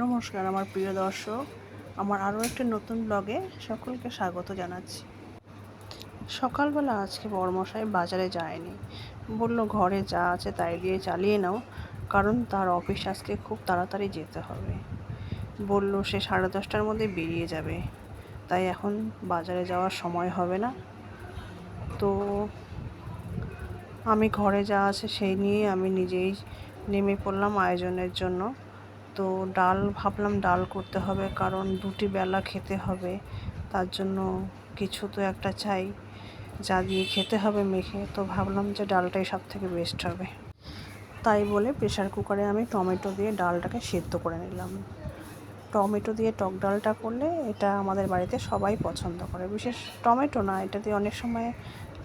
নমস্কার, আমার প্রিয় দর্শক। আমার আরও একটি নতুন ব্লগে সকলকে স্বাগত জানাচ্ছি। সকালবেলা আজকে বড়মশাই বাজারে যায়নি। বলল, ঘরে যা আছে তাই দিয়ে চালিয়ে নাও, কারণ তার অফিস আজকে খুব তাড়াতাড়ি যেতে হবে। বলল, সে সাড়ে দশটার মধ্যে বেরিয়ে যাবে। তাই এখন বাজারে যাওয়ার সময় হবে না। তো আমি ঘরে যা আছে সেই নিয়ে আমি নিজেই নেমে পড়লাম আয়োজনের জন্য। তো ডাল ভাবলাম ডাল করতে হবে, কারণ দুটি বেলা খেতে হবে, তার জন্য কিছু তো একটা চাই, যা দিয়ে খেতে হবে মেখে। তো ভাবলাম যে ডালটাই সব থেকে বেস্ট হবে। তাই বলে প্রেশার কুকারে আমি টমেটো দিয়ে ডালটাকে সেদ্ধ করে নিলাম। টমেটো দিয়ে টক ডালটা করলে এটা আমাদের বাড়িতে সবাই পছন্দ করে, বিশেষ টমেটো না, এটা দিয়ে অনেক সময়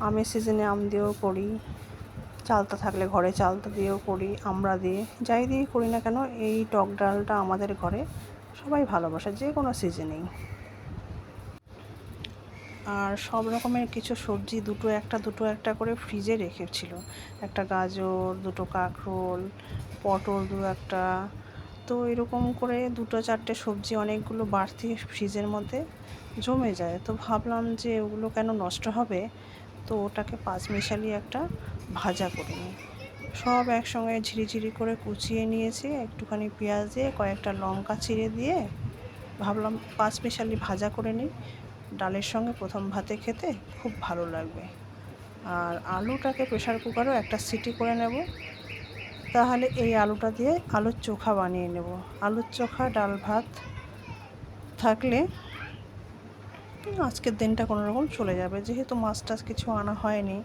আমের সিজনে আম দিয়েও করি। চালতা থাকলে ঘরে চালতা দিয়েও করি, আমরা দিয়ে। যাই দিয়ে করি না কেন, এই টক ডালটা আমাদের ঘরে সবাই ভালোবাসে, যে কোনো সিজনেই। আর সব রকমের কিছু সবজি দুটো একটা দুটো একটা করে ফ্রিজে রেখেছিল। একটা গাজর, দুটো কাঁকরোল, পটল দু একটা। তো এরকম করে দুটো চারটে সবজি অনেকগুলো বাড়তি ফ্রিজের মধ্যে জমে যায়। তো ভাবলাম যে ওগুলো কেন নষ্ট হবে? তো ওটাকে পাঁচমিশালি একটা ভাজা করে নিই। সব একসঙ্গে ঝিরিঝিরি করে কুচিয়ে নিয়েছি, একটুখানি পেঁয়াজ দিয়ে কয়েকটা লঙ্কা চিড়ে দিয়ে ভাবলাম পাঁচমিশালি ভাজা করে নিই। ডালের সঙ্গে প্রথম ভাতে খেতে খুব ভালো লাগবে। আর আলুটাকে প্রেশার কুকারও একটা সিটি করে নেব। তাহলে এই আলুটা দিয়ে আলুর চোখা বানিয়ে নেব। আলুর চোখা, ডাল ভাত থাকলে আজকের দিনটা কোনো রকম চলে যাবে। যেহেতু মাছ টাছ কিছু আনা হয়নি,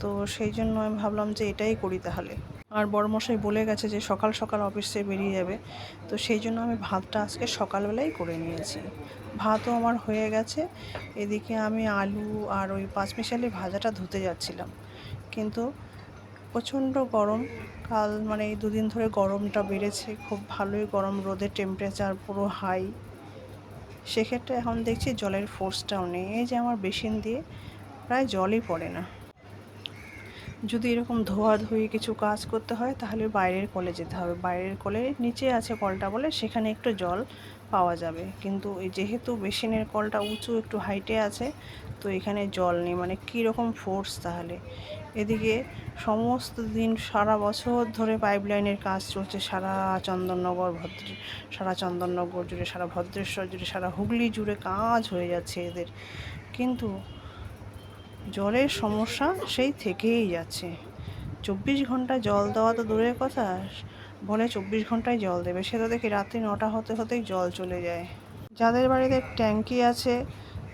তো সেই জন্য আমি ভাবলাম যে এটাই করি তাহলে। আর বড়মশাই বলে গেছে যে সকাল সকাল অফিসে বেরিয়ে যাবে, তো সেই জন্য আমি ভাতটা আজকে সকালবেলাই করে নিয়েছি। ভাতও আমার হয়ে গেছে, এদিকে আমি আলু আর ওই পাঁচমিশালি ভাজাটা ধুতে যাচ্ছিলাম। কিন্তু প্রচণ্ড গরম, কাল মানে এই দুদিন ধরে গরমটা বেড়েছে, খুব ভালোই গরম, রোদের টেম্পারেচার পুরো হাই সেক্ষেত্রে এখন দেখছি জলের ফোর্সটাও নেই। এই যে আমার বেসিন দিয়ে প্রায় জলই পড়ে না। যদি এরকম ধোয়াধুয়ি কিছু কাজ করতে হয়, তাহলে বাইরের কলে যেতে হবে। বাইরের কলে নিচে আছে কলটা বলে সেখানে একটু জল পাওয়া যাবে। কিন্তু যেহেতু বেসিনের কলটা উঁচু, একটু হাইটে আছে, তো এখানে জল নেই। মানে কীরকম ফোর্স তাহলে? এদিকে সমস্ত দিন সারা বছর ধরে পাইপ লাইনের কাজ চলছে। সারা চন্দননগর ভদ্র, সারা চন্দননগর জুড়ে, সারা ভদ্রেশ্বর জুড়ে, সারা হুগলি জুড়ে কাজ হয়ে যাচ্ছে এদের। কিন্তু জলের সমস্যা সেই থেকেই যাচ্ছে। চব্বিশ ঘণ্টা জল দেওয়া তো দূরের কথা। বলে চব্বিশ ঘন্টায় জল দেবে। সে তো দেখি রাত্রি নটা হতে হতেই জল চলে যায়। যাদের বাড়িতে ট্যাঙ্কি আছে,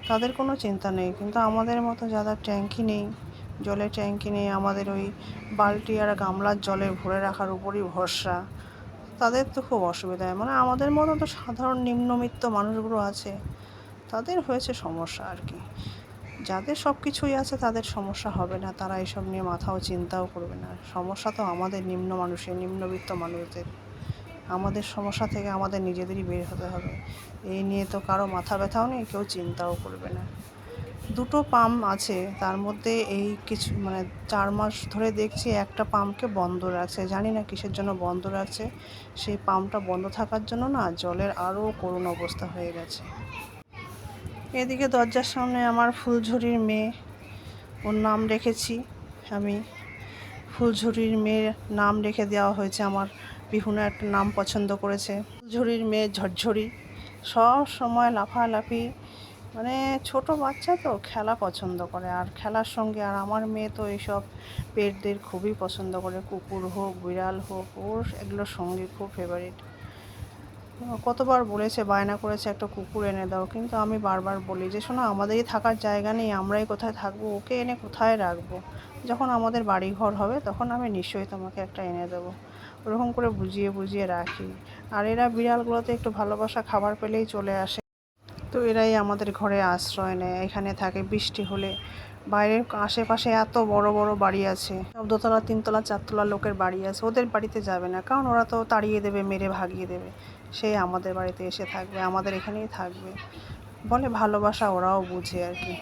তাদের কোনো চিন্তা নেই। কিন্তু আমাদের মতো যাদের ট্যাঙ্কি নেই, জলের ট্যাঙ্কি নেই, আমাদের ওই বালতি আর গামলার জলে ভরে রাখার উপরই ভরসা, তাদের তো খুব অসুবিধা হয়। মানে আমাদের মতো তো সাধারণ নিম্নমিত্ত মানুষগুলো আছে, তাদের হয়েছে সমস্যা আর কি। যাদের সব কিছুই আছে তাদের সমস্যা হবে না। তারা এসব নিয়ে মাথাও চিন্তাও করবে না। সমস্যা তো আমাদের নিম্ন মানুষের, নিম্নবিত্ত মানুষদের। আমাদের সমস্যা থেকে আমাদের নিজেদেরই বের হতে হবে। এই নিয়ে তো কারও মাথা ব্যথাও নেই, কেউ চিন্তাও করবে না। দুটো পাম্প আছে, তার মধ্যে এই কিছু মানে চার মাস ধরে দেখছি একটা পাম্পকে বন্ধ রাখছে। জানি না কিসের জন্য বন্ধ রাখছে। সেই পাম্পটা বন্ধ থাকার জন্য না জলের আরও করুণ অবস্থা হয়ে গেছে। এদিকে দরজার সামনে আমার ফুলঝুরির মেয়ে। ওর নাম রেখেছি আমি। ফুলঝুরির মেয়ের নাম রেখে দেওয়া হয়েছে আমার। বিহুনা একটা নাম পছন্দ করেছে। ফুলঝুরির মেয়ে ঝরঝরি। সব সময় লাফালাফি। মানে ছোট বাচ্চা তো, খেলা পছন্দ করে। আর খেলার সঙ্গে আর আমার মেয়ে তো এইসব পেটদের খুবই পছন্দ করে। কুকুর হোক, বিড়াল হোক, ওর এগুলোর সঙ্গে খুব ফেভারিট কতবার বলেছে, বায়না করেছে একটা কুকুর এনে দাও। কিন্তু আমি বারবার বলি যে, শোনো, আমাদেরই থাকার জায়গা নেই, আমরাই কোথায় থাকব, ওকে এনে কোথায় রাখব? যখন আমাদের বাড়ি ঘর হবে, তখন আমি নিশ্চয়ই তোমাকে একটা এনে দেবো। ওরকম করে বুঝিয়ে বুঝিয়ে রাখি। আর এরা বিড়ালগুলোতে একটু ভালোবাসা খাবার পেলেই চলে আসে। তো এরাই আমাদের ঘরে আশ্রয় নেয়। এখানে থাকে বৃষ্টি হলে। বাইরের আশেপাশে এত বড় বড় বাড়ি আছে। সব দোতলা, তিনতলা, চারতলা লোকের বাড়ি আছে। ওদের বাড়িতে যাবে না। কারণ ওরা তো তাড়িয়ে দেবে, মেরে ভাগিয়ে দেবে। সে আমাদের বাড়িতে এসে থাকবে, আমাদের এখানেই থাকবে। বলে ভালোবাসা ওরাও বুঝে আর কি।